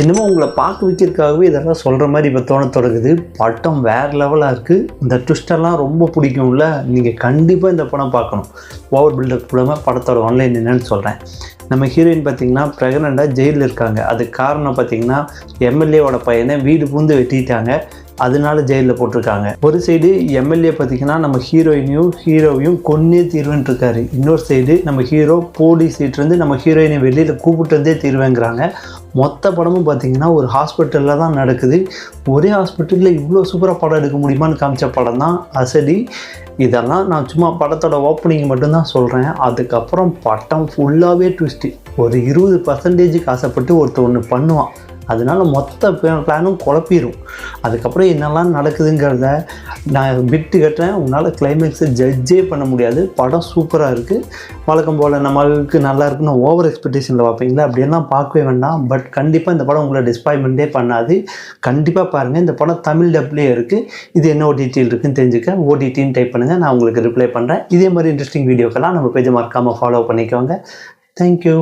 என்னமோ உங்களை பார்க்க வைக்கிறதுக்காகவே இதெல்லாம் சொல்கிற மாதிரி இப்போ தோண தொடங்குது. படம் வேறு லெவலாக இருக்குது இந்த ட்விஸ்டெல்லாம் ரொம்ப பிடிக்கும்ல. நீங்கள் கண்டிப்பாக இந்த படம் பார்க்கணும். ஓவர் பில்டப் கூடாமல் படத்தோட ஆன்லைன் என்னன்னு சொல்கிறேன் நம்ம ஹீரோயின் பார்த்தீங்கன்னா ப்ரெக்னெண்ட்டாக ஜெயிலில் இருக்காங்க. அதுக்கு காரணம் பார்த்தீங்கன்னா எம்எல்ஏவோட பையனை வீடு பூந்து வெட்டிட்டாங்க. அதனால ஜெயிலில் போட்டிருக்காங்க. ஒரு சைடு எம்எல்ஏ பார்த்தீங்கன்னா நம்ம ஹீரோயினையும் ஹீரோவையும் கொன்னே தீர்வுன்னு இருக்காரு. இன்னொரு சைடு நம்ம ஹீரோ போலீஸ் இருந்து நம்ம ஹீரோயினை வெளியில் கூப்பிட்டு வந்தே தீர்வேங்கிறாங்க. மொத்த படமும் பார்த்தீங்கன்னா ஒரு ஹாஸ்பிட்டலில் தான் நடக்குது. ஒரே ஹாஸ்பிட்டலில் இவ்வளோ சூப்பராக படம் எடுக்க முடியுமான்னு காமிச்ச படம் தான் அசடி இதெல்லாம் நான் சும்மா படத்தோட ஓப்பனிங் மட்டும்தான் சொல்கிறேன் அதுக்கப்புறம் படம் ஃபுல்லாகவே ட்விஸ்ட்டு ஒரு இருபது பர்சன்டேஜுக்கு ஆசைப்பட்டு ஒருத்தர் ஒன்று பண்ணுவான். அதனால மொத்த பிளானும் குழப்பிடும் அதுக்கப்புறம் என்னெல்லாம் நடக்குதுங்கிறத நான் பிட்டு கட்டுறேன். உன்னால் கிளைமேக்ஸை ஜட்ஜே பண்ண முடியாது. படம் சூப்பராக இருக்குது வழக்கம் போல் நம்மளுக்கு நல்லா இருக்குன்னு ஓவர் எக்ஸ்பெக்டேஷனில் பார்ப்பீங்களா அப்படியெல்லாம் பார்க்கவே வேண்டாம். பட் கண்டிப்பாக இந்த படம் உங்களை டிஸ்பாயின்மெண்ட்டே பண்ணாது. கண்டிப்பாக பாருங்கள் இந்த படம் தமிழ் டப்லேயே இருக்குது இது என்ன ஓடிடியில் இருக்குன்னு தெரிஞ்சுக்க. ஓடிடின்னு டைப் பண்ணுங்கள் நான் உங்களுக்கு ரிப்ளை பண்ணுறேன் இதே மாதிரி இன்ட்ரெஸ்டிங் வீடியோக்கெல்லாம் நம்ம பேஜை மறக்காமல் ஃபாலோ பண்ணிக்கோங்க. தேங்க்யூ